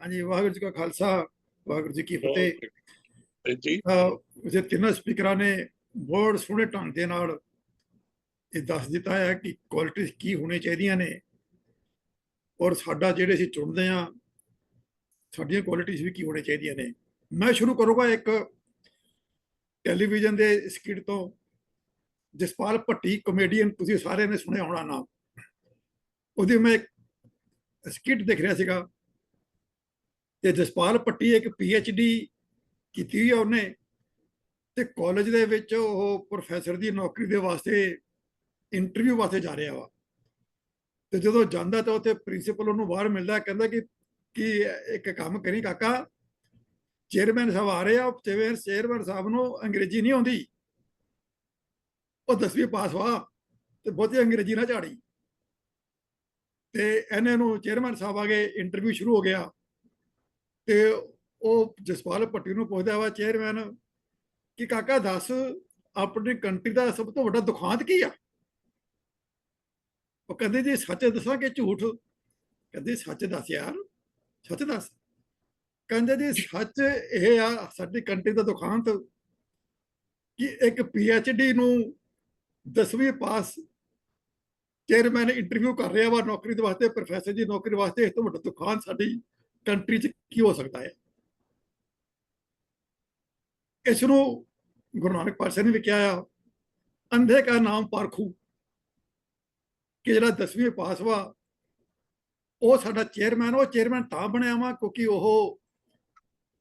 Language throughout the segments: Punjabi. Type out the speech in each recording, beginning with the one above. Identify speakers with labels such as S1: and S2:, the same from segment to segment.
S1: ਹਾਂਜੀ ਵਾਹਿਗੁਰੂ ਜੀ ਕਾ ਖਾਲਸਾ ਵਾਹਿਗੁਰੂ ਜੀ ਕੀ ਫਤਿਹ।
S2: ਜੀ
S1: ਜੇ। ਤਿੰਨਾਂ ਸਪੀਕਰਾਂ ਨੇ ਬਹੁਤ ਸੋਹਣੇ ਢੰਗ ਦੇ ਨਾਲ ਇਹ ਦੱਸ ਦਿੱਤਾ ਹੈ ਕਿ ਕੁਆਲਿਟੀਜ਼ ਕੀ ਹੋਣੀ ਚਾਹੀਦੀਆਂ ਨੇ ਔਰ ਸਾਡਾ ਜਿਹੜੇ ਅਸੀਂ ਚੁਣਦੇ ਆ ਸਾਡੀਆਂ ਕੁਆਲਿਟੀਜ਼ ਵੀ ਕੀ ਹੋਣੀ ਚਾਹੀਦੀਆਂ ਨੇ। ਮੈਂ ਸ਼ੁਰੂ ਕਰੂੰਗਾ ਇੱਕ ਟੈਲੀਵਿਜ਼ਨ ਦੇ ਸਕਿੱਟ ਤੋਂ। ਜਸਪਾਲ ਭੱਟੀ ਕਮੇਡੀਅਨ ਤੁਸੀਂ ਸਾਰਿਆਂ ਨੇ ਸੁਣਿਆ ਹੋਣਾ ਨਾਮ। ਉਹਦੀ ਮੈਂ ਇੱਕ ਸਕਿੱਟ ਦੇਖ ਰਿਹਾ ਸੀਗਾ। ਤੇ ਜਸਪਾਲ ਭੱਟੀ ਇੱਕ ਡੀ ਕੀਤੀ ਹੋਈ ਆ ਉਹਨੇ ਤੇ ਕਾਲਜ ਦੇ ਵਿੱਚ ਉਹ ਪ੍ਰੋਫੈਸਰ ਦੀ ਨੌਕਰੀ ਦੇ ਵਾਸਤੇ ਇੰਟਰਵਿਊ ਵਾਸਤੇ ਜਾ ਰਿਹਾ ਵਾ। ਤੇ ਜਦੋਂ ਜਾਂਦਾ ਤਾਂ ਉੱਥੇ ਪ੍ਰਿੰਸੀਪਲ ਉਹਨੂੰ ਬਾਹਰ ਮਿਲਦਾ, ਕਹਿੰਦਾ ਕਿ ਕਿ ਇੱਕ ਕੰਮ ਕਰੀ ਕਾਕਾ ਚੇਅਰਮੈਨ ਸਾਹਿਬ ਆ ਰਹੇ ਆ ਚੇਅਰਮੈਨ ਚੇਅਰਮੈਨ ਸਾਹਿਬ ਨੂੰ ਅੰਗਰੇਜ਼ੀ ਨਹੀਂ ਆਉਂਦੀ। ਉਹ 10ਵੀਂ ਪਾਸ ਵਾ ਤੇ ਬਹੁਤੀ ਅੰਗਰੇਜ਼ੀ ਨਾ ਝਾੜੀ। ਤੇ ਇਹਨੇ ਨੂੰ ਚੇਅਰਮੈਨ ਸਾਹਿਬ ਆ ਗਏ ਇੰਟਰਵਿਊ ਸ਼ੁਰੂ ਹੋ ਗਿਆ। ਤੇ ਉਹ ਜਸਪਾਲ ਭੱਟੀ ਨੂੰ ਪੁੱਛਦਾ ਵਾ ਚੇਅਰਮੈਨ ਕਿ ਕਾਕਾ ਦੱਸ, ਆਪਣੀ ਕੰਟਰੀ ਦਾ ਸਭ ਤੋਂ ਵੱਡਾ ਦੁਖਾਂਤ ਕੀ ਆ? ਉਹ ਕਹਿੰਦੇ, ਜੀ ਸੱਚ ਦੱਸਾਂ ਕਿ ਝੂਠ? ਕਹਿੰਦੇ, ਸੱਚ ਦੱਸ ਯਾਰ, ਸੱਚ ਦੱਸ। ਕਹਿੰਦੇ, ਜੀ ਸੱਚ ਇਹ ਆ, ਸਾਡੀ ਕੰਟਰੀ ਦਾ ਦੁਖਾਂਤ, ਕਿ ਇੱਕ ਪੀ ਐਚ ਡੀ ਨੂੰ 10ਵੀਂ ਪਾਸ ਚੇਅਰਮੈਨ ਇੰਟਰਵਿਊ ਕਰ ਰਿਹਾ ਵਾ ਨੌਕਰੀ ਦੇ ਵਾਸਤੇ ਪ੍ਰੋਫੈਸਰ ਜੀ ਨੌਕਰੀ ਵਾਸਤੇ ਇਸ ਤੋਂ ਵੱਡਾ ਦੁਖਾਂਤ ਸਾਡੀ ਕੰਟਰੀ 'ਚ ਕੀ ਹੋ ਸਕਦਾ ਹੈ? ਇਸ ਨੂੰ ਗੁਰੂ ਨਾਨਕ ਪਾਤਸ਼ਾਹ ਨੇ ਵੀ ਕਿਹਾ ਆ, ਅੰਧੇ ਦਾ ਨਾਮ ਪਰਖੂ, ਕਿ ਜਿਹੜਾ 10ਵੀਂ ਪਾਸ ਵਾ, ਉਹ ਸਾਡਾ ਚੇਅਰਮੈਨ ਉਹ ਚੇਅਰਮੈਨ ਤਾਂ ਬਣਿਆ ਵਾ ਕਿਉਂਕਿ ਉਹ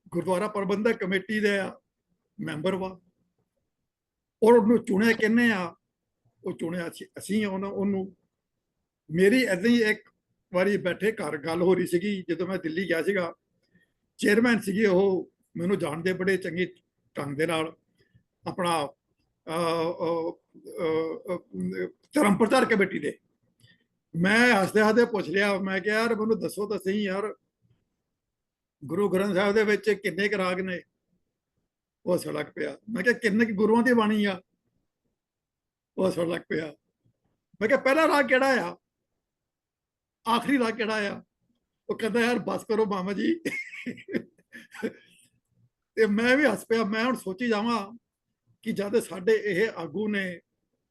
S1: ਗੁਰਦੁਆਰਾ ਪ੍ਰਬੰਧਕ ਕਮੇਟੀ ਦੇ ਮੈਂਬਰ ਵਾ। ਔਰ ਉਹਨੂੰ ਚੁਣਿਆ ਕਿੰਨੇ ਆ? ਉਹ ਚੁਣਿਆ ਅਸੀਂ ਉਹਨਾਂ, ਉਹਨੂੰ। ਮੇਰੀ ਐਦਾਂ ਹੀ ਇੱਕ ਵਾਰੀ ਬੈਠੇ ਘਰ ਗੱਲ ਹੋ ਰਹੀ ਸੀਗੀ, ਜਦੋਂ ਮੈਂ ਦਿੱਲੀ ਗਿਆ ਸੀਗਾ ਚੇਅਰਮੈਨ ਸੀਗੇ ਉਹ, ਮੈਨੂੰ ਜਾਣਦੇ ਬੜੇ ਚੰਗੇ ਢੰਗ ਦੇ ਨਾਲ ਆਪਣਾ ਧਰਮ ਪ੍ਰਚਾਰ ਕਮੇਟੀ ਦੇ। ਮੈਂ ਹੱਸਦੇ ਹੱਸਦੇ ਪੁੱਛ ਲਿਆ, ਮੈਂ ਕਿਹਾ, ਯਾਰ, ਮੈਨੂੰ ਦੱਸੋ ਤਾਂ ਸਹੀ, ਯਾਰ, ਗੁਰੂ ਗ੍ਰੰਥ ਸਾਹਿਬ ਦੇ ਵਿੱਚ ਕਿੰਨੇ ਕੁ ਰਾਗ ਨੇ? ਉਹ ਸੜਕ ਪਿਆ। ਮੈਂ ਕਿਹਾ, ਕਿੰਨੇ ਕੁ ਗੁਰੂਆਂ ਦੀ ਬਾਣੀ ਆ? ਉਹ ਸੜਕ ਪਿਆ। ਮੈਂ ਕਿਹਾ, ਪਹਿਲਾ ਰਾਗ ਕਿਹੜਾ ਆ? ਆਖਰੀ ਰਾਗ ਕਿਹੜਾ ਆ? ਉਹ ਕਹਿੰਦਾ, ਯਾਰ ਬਸ ਕਰੋ ਮਾਮਾ ਜੀ। ਤੇ ਮੈਂ ਵੀ ਹੱਸ ਪਿਆ। ਮੈਂ ਹੁਣ ਸੋਚੀ ਜਾਵਾਂ ਕਿ ਜਦ ਸਾਡੇ ਇਹ ਆਗੂ ਨੇ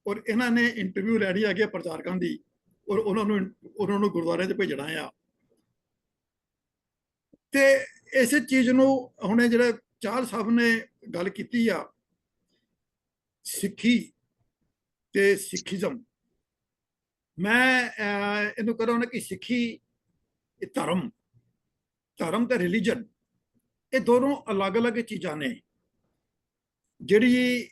S1: ਔਰ ਇਹਨਾਂ ਨੇ ਇੰਟਰਵਿਊ ਲੈਣੀ ਆ ਗਿਆ ਪ੍ਰਚਾਰਕਾਂ ਦੀ, ਔਰ ਉਹਨਾਂ ਨੂੰ ਉਹਨਾਂ ਨੂੰ ਗੁਰਦੁਆਰੇ 'ਚ ਭੇਜਣਾ ਆ। ਤੇ ਇਸੇ ਚੀਜ਼ ਨੂੰ ਹੁਣੇ ਜਿਹੜੇ ਚਾਰ ਸਾਹਿਬ ਨੇ ਗੱਲ ਕੀਤੀ ਆ, ਸਿੱਖੀ ਤੇ ਸਿੱਖੀਜ਼ਮ। ਮੈਂ ਇਹਨੂੰ ਕਰਾਂ ਕਿ ਸਿੱਖੀ, ਇਹ ਧਰਮ ਧਰਮ ਤੇ ਰਿਲੀਜਨ ਇਹ ਦੋਨੋਂ ਅਲੱਗ-ਅਲੱਗ ਚੀਜ਼ਾਂ ਨੇ। ਜਿਹੜੀ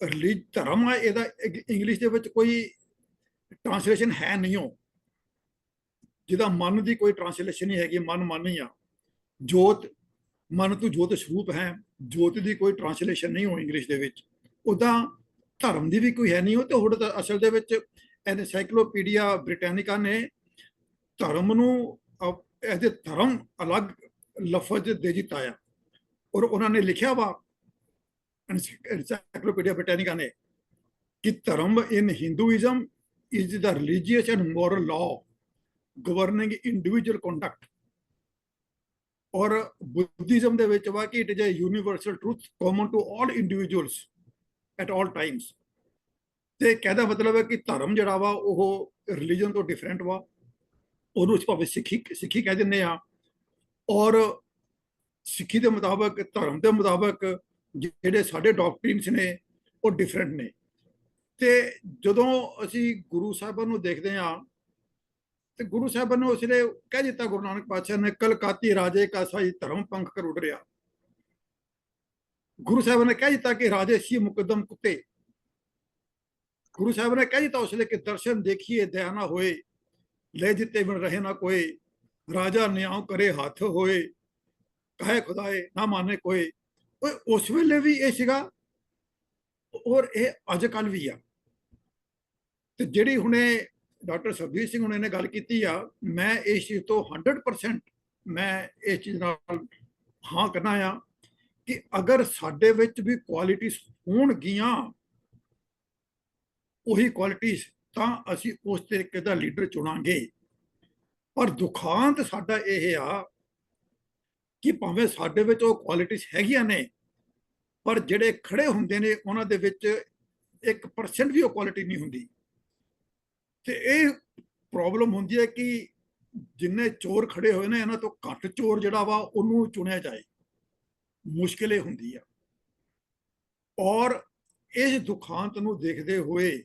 S1: ਰਿਲੀਜ ਧਰਮ ਆ, ਇਹਦਾ ਇੰਗਲਿਸ਼ ਦੇ ਵਿੱਚ ਕੋਈ ਟ੍ਰਾਂਸਲੇਸ਼ਨ ਹੈ ਨਹੀਂ ਹੋ ਜਿਹਦਾ ਮਨ ਦੀ ਕੋਈ ਟ੍ਰਾਂਸਲੇਸ਼ਨ ਨਹੀਂ ਹੈਗੀ, ਮਨ ਮਨ ਹੀ ਆ। ਜੋਤ, ਮਨ ਤੋਂ ਜੋਤ ਸਰੂਪ ਹੈ, ਜੋਤ ਦੀ ਕੋਈ ਟ੍ਰਾਂਸਲੇਸ਼ਨ ਨਹੀਂ ਹੋ ਇੰਗਲਿਸ਼ ਦੇ ਵਿੱਚ। ਉਦਾਂ ਧਰਮ ਦੀ ਵੀ ਕੋਈ ਹੈ ਨਹੀਂ ਉਹ ਤੇ ਹੁਣ ਅਸਲ ਦੇ ਵਿੱਚ ਐਨਸਾਈਕਲੋਪੀਡੀਆ ਬ੍ਰਿਟੈਨਿਕਾ ਨੇ ਧਰਮ ਨੂੰ ਇਹਦੇ ਧਰਮ ਅਲੱਗ ਲਫ਼ਜ਼ ਦੇ ਦਿੱਤਾ ਆ। ਔਰ ਉਹਨਾਂ ਨੇ ਲਿਖਿਆ ਵਾ ਐਨਸਾਈਕਲੋਪੀਡੀਆ ਬ੍ਰਿਟੈਨਿਕਾ ਨੇ, ਕਿ dharma in Hinduism is the religious and moral law governing individual conduct. ਔਰ ਬੁੱਧੀਜ਼ਮ ਦੇ ਵਿੱਚ ਵਾ ਕਿ it is a universal truth common to all individuals at all times ਤੇ ਕਹਿੰਦਾ ਮਤਲਬ ਹੈ ਕਿ ਧਰਮ ਜਿਹੜਾ ਵਾ, ਉਹ ਰਿਲੀਜਨ ਤੋਂ ਡਿਫਰੈਂਟ ਵਾ। ਉਹਨੂੰ ਭਾਵੇਂ ਸਿੱਖੀ ਸਿੱਖੀ ਕਹਿ ਦਿੰਦੇ ਆ ਔਰ ਸਿੱਖੀ ਦੇ ਮੁਤਾਬਕ, ਧਰਮ ਦੇ ਮੁਤਾਬਕ ਜਿਹੜੇ ਸਾਡੇ ਡਾਕਟਰੀਨਸ ਨੇ, ਉਹ ਡਿਫਰੈਂਟ ਨੇ। ਤੇ ਜਦੋਂ ਅਸੀਂ ਗੁਰੂ ਸਾਹਿਬਾਂ ਨੂੰ ਦੇਖਦੇ ਹਾਂ, ਤੇ ਗੁਰੂ ਸਾਹਿਬਾਂ ਨੂੰ ਉਸਲੇ ਕਹਿ ਦਿੱਤਾ, ਗੁਰੂ ਨਾਨਕ ਪਾਤਸ਼ਾਹ ਨੇ, ਕਲਕਾਤੀ ਰਾਜੇ ਕਾ ਸਾਈ ਧਰਮ ਪੰਖ ਕਰ ਉੱਡ ਰਿਹਾ ਗੁਰੂ ਸਾਹਿਬ ਨੇ ਕਹਿ ਦਿੱਤਾ ਕਿ ਰਾਜੇ ਸੀ ਮੁਕਦਮ ਕੁੱਤੇ। ਗੁਰੂ ਸਾਹਿਬ ਨੇ ਕਹਿ ਦਿੱਤਾ ਉਸ ਉਸਲੇ ਕਿ ਦਰਸ਼ਨ ਦੇਖੀਏ, ਦਇਆ ਨਾ ਹੋਏ, ਲੈ ਜਿੱਤੇ ਬਿਨ ਰਹੇ ਨਾ ਕੋਈ ਰਾਜਾ ਨਿਆਂ ਕਰੇ ਹੱਥ ਹੋਏ, ਕਹੇ ਖੁਦਾਏ ਨਾ ਮਾਨੇ ਕੋਈ ਉਸ ਵੇਲੇ ਵੀ ਇਹ ਸੀਗਾ, ਔਰ ਇਹ ਅੱਜ ਕੱਲ ਵੀ ਆ। ਤੇ ਜਿਹੜੀ ਹੁਣੇ ਡਾਕਟਰ ਸੁਖਬੀਰ ਸਿੰਘ ਹੁਣੇ ਨੇ ਗੱਲ ਕੀਤੀ ਆ, ਮੈਂ ਇਸ ਚੀਜ਼ ਤੋਂ 100% ਮੈਂ ਇਸ ਚੀਜ਼ ਨਾਲ ਹਾਂ ਕਰਨਾ ਆ ਕਿ ਅਗਰ ਸਾਡੇ ਵਿੱਚ ਵੀ ਕੁਆਲਿਟੀਆਂ ਹੋਣਗੀਆਂ ਉਹੀ ਕੁਆਲਿਟੀਆਂ ਤਾਂ ਅਸੀਂ ਉਸ ਤਰੀਕੇ ਦਾ ਲੀਡਰ ਚੁਣਾਂਗੇ। ਪਰ ਦੁਖਾਂਤ ਸਾਡਾ ਇਹ ਆ ਕਿ ਭਾਵੇਂ ਸਾਡੇ ਵਿੱਚ ਉਹ ਕੁਆਲਿਟੀਆਂ ਹੈਗੀਆਂ ਨੇ, ਪਰ ਜਿਹੜੇ ਖੜੇ ਹੁੰਦੇ ਨੇ, ਉਹਨਾਂ ਦੇ ਵਿੱਚ 1% ਵੀ ਉਹ ਕੁਆਲਿਟੀ ਨਹੀਂ ਹੁੰਦੀ। ਤੇ ਇਹ ਪ੍ਰੋਬਲਮ ਹੁੰਦੀ ਹੈ ਕਿ ਜਿੰਨੇ ਚੋਰ ਖੜੇ ਹੋਏ ਨੇ, ਇਹਨਾਂ ਤੋਂ ਘੱਟ ਚੋਰ ਜਿਹੜਾ ਵਾ, ਉਹਨੂੰ ਚੁਣਿਆ ਜਾਏ। ਮੁਸ਼ਕਿਲ ਇਹ ਹੁੰਦੀ ਆ। ਔਰ ਇਸ ਦੁਖਾਂਤ ਨੂੰ ਦੇਖਦੇ ਹੋਏ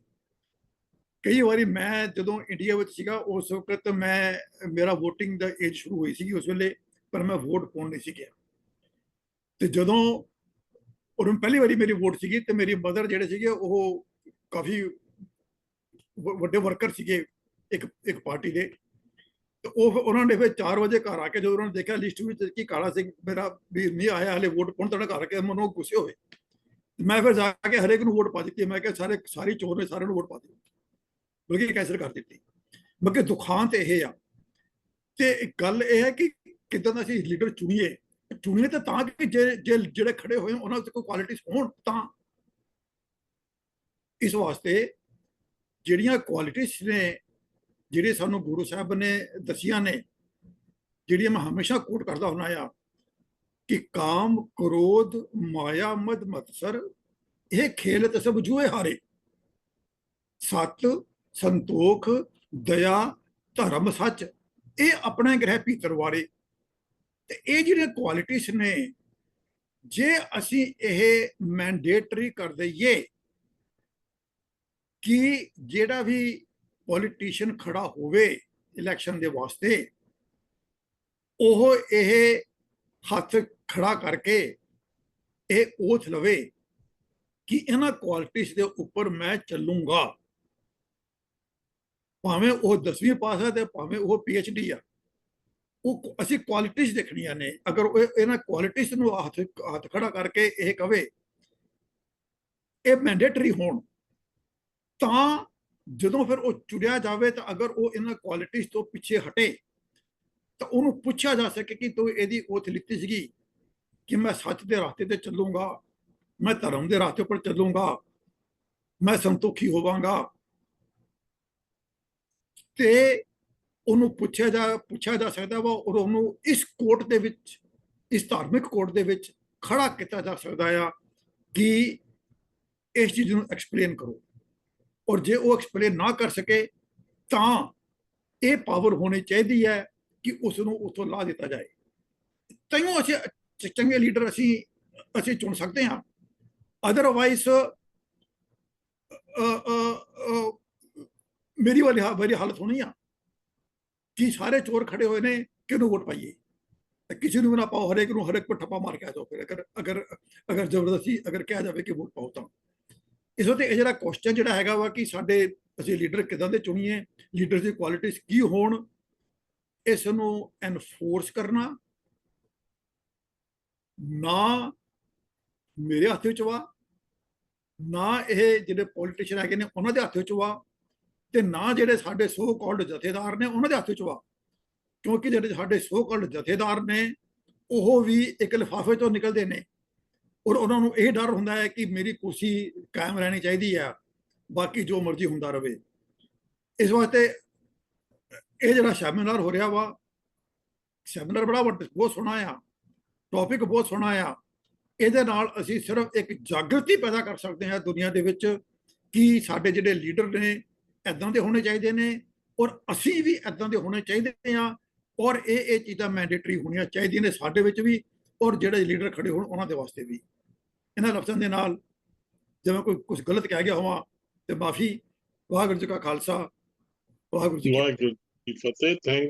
S1: ਕਈ ਵਾਰੀ ਮੈਂ ਜਦੋਂ ਇੰਡੀਆ ਵਿੱਚ ਸੀਗਾ, ਉਸ ਵਕਤ ਮੈਂ, ਮੇਰਾ VOTING ਦਾ ਏਜ ਸ਼ੁਰੂ ਹੋਈ ਸੀ ਉਸ ਵੇਲੇ, ਪਰ ਮੈਂ ਵੋਟ ਪਾਉਣ ਨਹੀਂ ਸੀ ਗਿਆ। ਤੇ ਜਦੋਂ ਉਦੋਂ ਪਹਿਲੀ ਵਾਰੀ ਮੇਰੀ ਵੋਟ ਸੀਗੀ ਤੇ ਮੇਰੀ ਮਦਰ ਜਿਹੜੇ ਸੀਗੇ, ਉਹ ਕਾਫੀ ਵੱਡੇ ਵਰਕਰ ਸੀਗੇ ਇੱਕ ਇੱਕ ਪਾਰਟੀ ਦੇ। ਤੇ ਉਹ ਫਿਰ ਉਹਨਾਂ ਨੇ ਫਿਰ 4 ਵਜੇ ਘਰ ਆ ਕੇ ਜਦੋਂ ਉਹਨਾਂ ਨੇ ਦੇਖਿਆ ਲਿਸਟ ਵਿੱਚ ਕਿ ਕਾਲਾ ਸਿੰਘ ਮੇਰਾ ਵੀ ਨਹੀਂ ਆਇਆ, ਹਲੇ ਵੋਟ ਪਾਉਣ ਤੁਹਾਡੇ ਘਰ ਆ ਕੇ ਮਨੋਂ ਗੁੱਸੇ ਹੋਏ। ਮੈਂ ਫਿਰ ਜਾ ਕੇ ਹਰੇਕ ਨੂੰ ਵੋਟ ਪਾ ਦਿੱਤੀ, ਮੈਂ ਕਿਹਾ ਸਾਰੇ, ਸਾਰੀ ਚੋਰ ਨੇ ਸਾਰਿਆਂ ਨੂੰ ਵੋਟ ਪਾ ਦਿੱਤੀ। ਬਲਕਿ ਕੈਂਸਲ ਕਰ ਦਿੱਤੀ। ਬਲਕਿ ਦੁਖਾਂਤ ਇਹ ਆ। ਤੇ ਇੱਕ ਗੱਲ ਇਹ ਹੈ ਕਿ ਕਿਦਾਂ ਦਾ ਅਸੀਂ ਲੀਡਰ ਚੁਣੀਏ ਚੁਣੀਏ ਤਾਂ ਤਾਂ ਕਿ ਜੇ ਜਿਹੜੇ ਖੜੇ ਹੋਏ ਉਹਨਾਂ ਵਿੱਚ ਕੋਈ ਕੁਆਲਿਟੀਆਂ ਹੋਣ ਤਾਂ। ਇਸ ਵਾਸਤੇ ਜਿਹੜੀਆਂ ਕੁਆਲਿਟੀਆਂ ਨੇ, ਜਿਹੜੇ ਸਾਨੂੰ ਗੁਰੂ ਸਾਹਿਬ ਨੇ ਦਸੀਆਂ ਨੇ, ਜਿਹੜੀਆਂ ਮੈਂ ਹਮੇਸ਼ਾ ਕੋਟ ਕਰਦਾ ਹੁੰਦਾ ਆ, ਕਿ ਕਾਮ ਕ੍ਰੋਧ ਮਾਇਆ ਮਦ ਮਤਸਰ, ਇਹ ਖੇਲ ਤੇ ਸਭ ਜੂਏ ਹਾਰੇ। ਸਤ ਸੰਤੋਖ, ਦਇਆ, ਧਰਮ ਸੱਚ, ਇਹ ਆਪਣੇ ਗ੍ਰਹਿ ਭੀਤਰ ਵਾਰੇ ਤੇ ਇਹ ਜਿਹੜੇ ਕੁਆਲਿਟੀਆਂ ਨੇ, ਜੇ ਅਸੀਂ ਇਹ ਮੈਂਡੇਟਰੀ ਕਰ ਦਈਏ, ਕਿ ਜਿਹੜਾ ਵੀ ਪੋਲੀਟੀਸ਼ੀਅਨ ਖੜਾ ਹੋਵੇ ਇਲੈਕਸ਼ਨ ਦੇ ਵਾਸਤੇ, ਉਹ ਇਹ ਹੱਥ ਖੜਾ ਕਰਕੇ ਇਹ ਓਥ ਲਵੇ ਕਿ ਇਹਨਾਂ ਕੁਆਲਿਟੀਆਂ ਦੇ ਉੱਪਰ ਮੈਂ ਚੱਲੂੰਗਾ। ਭਾਵੇਂ ਉਹ 10ਵੀਂ ਪਾਸ ਹੈ ਤੇ ਭਾਵੇਂ ਉਹ ਡੀ ਆ, ਉਹ ਅਸੀਂ ਕੁਆਲਿਟੀਜ਼ ਦੇਖਣੀਆਂ ਨੇ। ਅਗਰ ਉਹ ਇਹਨਾਂ ਕੁਆਲਿਟੀਜ਼ ਨੂੰ ਹੱਥ ਹੱਥ ਖੜਾ ਕਰਕੇ ਇਹ ਕਵੇ, ਇਹ ਮੈਂਡੇਟਰੀ ਹੋਣ, ਤਾਂ ਜਦੋਂ ਫਿਰ ਉਹ ਚੁਣਿਆ ਜਾਵੇ ਤਾਂ ਅਗਰ ਉਹ ਇਹਨਾਂ ਕੁਆਲਿਟੀਜ਼ ਤੋਂ ਪਿੱਛੇ ਹਟੇ, ਤਾਂ ਉਹਨੂੰ ਪੁੱਛਿਆ ਜਾ ਸਕੇ ਕਿ ਤੂੰ ਇਹਦੀ ਓਥ ਲਿੱਤੀ ਸੀਗੀ ਕਿ ਮੈਂ ਸੱਚ ਦੇ ਰਸਤੇ ਤੇ ਚੱਲੂੰਗਾ, ਮੈਂ ਧਰਮ ਦੇ ਰਸਤੇ ਉੱਪਰ ਚੱਲੂੰਗਾ, ਮੈਂ ਸੰਤੋਖੀ ਹੋਵਾਂਗਾ। ਤੇ ਉਹਨੂੰ ਪੁੱਛਿਆ ਜਾ ਪੁੱਛਿਆ ਜਾ ਸਕਦਾ ਵਾ ਔਰ ਉਹਨੂੰ ਇਸ ਕੋਰਟ ਦੇ ਵਿੱਚ, ਇਸ ਧਾਰਮਿਕ ਕੋਰਟ ਦੇ ਵਿੱਚ ਖੜਾ ਕੀਤਾ ਜਾ ਸਕਦਾ ਆ ਕਿ ਇਸ ਚੀਜ਼ ਨੂੰ ਐਕਸਪਲੇਨ ਕਰੋ। ਔਰ ਜੇ ਉਹ ਐਕਸਪਲੇਨ ਨਾ ਕਰ ਸਕੇ, ਤਾਂ ਇਹ ਪਾਵਰ ਹੋਣੀ ਚਾਹੀਦੀ ਹੈ ਕਿ ਉਸ ਨੂੰ ਉਥੋਂ ਲਾ ਦਿੱਤਾ ਜਾਏ। ਤੈਨੂੰ ਅਸੀਂ ਚੰਗੇ ਲੀਡਰ ਅਸੀਂ ਅਸੀਂ ਚੁਣ ਸਕਦੇ ਹਾਂ। ਅਦਰਵਾਈਜ਼ ਮੇਰੀ ਵਾਲੀ ਹਾ- ਵਾਲੀ ਹਾਲਤ ਹੋਣੀ ਆ ਕਿ ਸਾਰੇ ਚੋਰ ਖੜੇ ਹੋਏ ਨੇ ਕਿਹਨੂੰ ਵੋਟ ਪਾਈਏ? ਕਿਸੇ ਨੂੰ ਵੀ ਨਾ ਪਾਓ, ਹਰੇਕ ਨੂੰ ਹਰੇਕ ਪਰ ਠੱਪਾ ਮਾਰ ਕੇ ਆ ਜਾਓ ਫਿਰ। ਅਗਰ ਅਗਰ ਅਗਰ ਜ਼ਬਰਦਸਤੀ ਅਗਰ ਕਿਹਾ ਜਾਵੇ ਕਿ ਵੋਟ ਪਾਓ ਤਾਂ। ਇਸ ਉਤੇ ਇਹ ਜਿਹੜਾ ਕੁਐਸਚਨ ਜਿਹੜਾ ਹੈਗਾ ਵਾ ਕਿ ਸਾਡੇ ਅਸੀਂ ਲੀਡਰ ਕਿਦਾਂ ਦੇ ਚੁਣੀਏ? ਲੀਡਰ ਦੀ ਕੁਆਲਿਟੀਆਂ ਕੀ ਹੋਣ? ਇਸ ਨੂੰ ਐਨਫੋਰਸ ਕਰਨਾ। ਨਾ ਮੇਰੇ ਹੱਥ ਵਿੱਚ ਵਾ। ਨਾ ਇਹ ਜਿਹੜੇ ਪੋਲੀਟੀਸ਼ੀਅਨ ਹੈਗੇ ਨੇ, ਉਹਨਾਂ ਦੇ ਹੱਥ ਵਿੱਚ ਵਾ। ਤੇ ਨਾ ਜਿਹੜੇ ਸਾਡੇ ਸੋ ਕਾਲਡ ਜਥੇਦਾਰ ਨੇ, ਉਹਨਾਂ ਦੇ ਹੱਥ ਵਿੱਚ ਵਾ ਕਿਉਂਕਿ ਜਿਹੜੇ ਸਾਡੇ ਸੋ ਕਾਲਡ ਜਥੇਦਾਰ ਨੇ, ਉਹ ਵੀ ਇੱਕ ਲਿਫਾਫੇ ਤੋਂ ਨਿਕਲਦੇ ਨੇ। ਔਰ ਉਹਨਾਂ ਨੂੰ ਇਹ ਡਰ ਹੁੰਦਾ ਹੈ ਕਿ ਮੇਰੀ ਕੁਰਸੀ ਕਾਇਮ ਰਹਿਣੀ ਚਾਹੀਦੀ ਹੈ ਬਾਕੀ ਜੋ ਮਰਜ਼ੀ ਹੁੰਦਾ ਰਹੇ ਇਸ ਵਾਸਤੇ ਇਹ ਜਿਹੜਾ ਸੈਮੀਨਾਰ ਹੋ ਰਿਹਾ ਵਾ, ਸੈਮੀਨਾਰ ਬੜਾ ਵੱਡਾ, ਬਹੁਤ ਸੋਹਣਾ ਆ। ਟੌਪਿਕ ਬਹੁਤ ਸੋਹਣਾ ਆ। ਇਹਦੇ ਨਾਲ ਅਸੀਂ ਸਿਰਫ ਇੱਕ ਜਾਗਰਤੀ ਪੈਦਾ ਕਰ ਸਕਦੇ ਹਾਂ ਦੁਨੀਆ ਦੇ ਵਿੱਚ ਕਿ ਸਾਡੇ ਜਿਹੜੇ ਲੀਡਰ ਨੇ ਐਦਾਂ ਦੇ ਹੋਣੇ ਚਾਹੀਦੇ ਨੇ ਔਰ ਅਸੀਂ ਵੀ ਐਦਾਂ ਦੇ ਹੋਣੇ ਚਾਹੀਦੇ ਆ ਔਰ ਇਹ ਇਹ ਚੀਜ਼ਾਂ ਮੈਂਡੇਟਰੀ ਹੋਣੀਆਂ ਚਾਹੀਦੀਆਂ ਨੇ ਸਾਡੇ ਵਿੱਚ ਵੀ ਔਰ ਜਿਹੜੇ ਲੀਡਰ ਖੜੇ ਹੋਣ ਉਹਨਾਂ ਦੇ ਵਾਸਤੇ ਵੀ। ਇਹਨਾਂ ਲਫ਼ਜ਼ਾਂ ਦੇ ਨਾਲ ਜਿਵੇਂ ਕੋਈ ਕੁਝ ਗਲਤ ਕਹਿ ਗਿਆ ਹੋਵਾਂ ਤੇ ਮਾਫੀ, ਵਾਹਿਗੁਰੂ ਜੀ ਕਾ ਖਾਲਸਾ, ਵਾਹਿਗੁਰੂ ਜੀ
S2: ਵਾਹਿਗੁਰੂ ਜੀ ਕੀ ਫਤਿਹ ਥੈਂਕ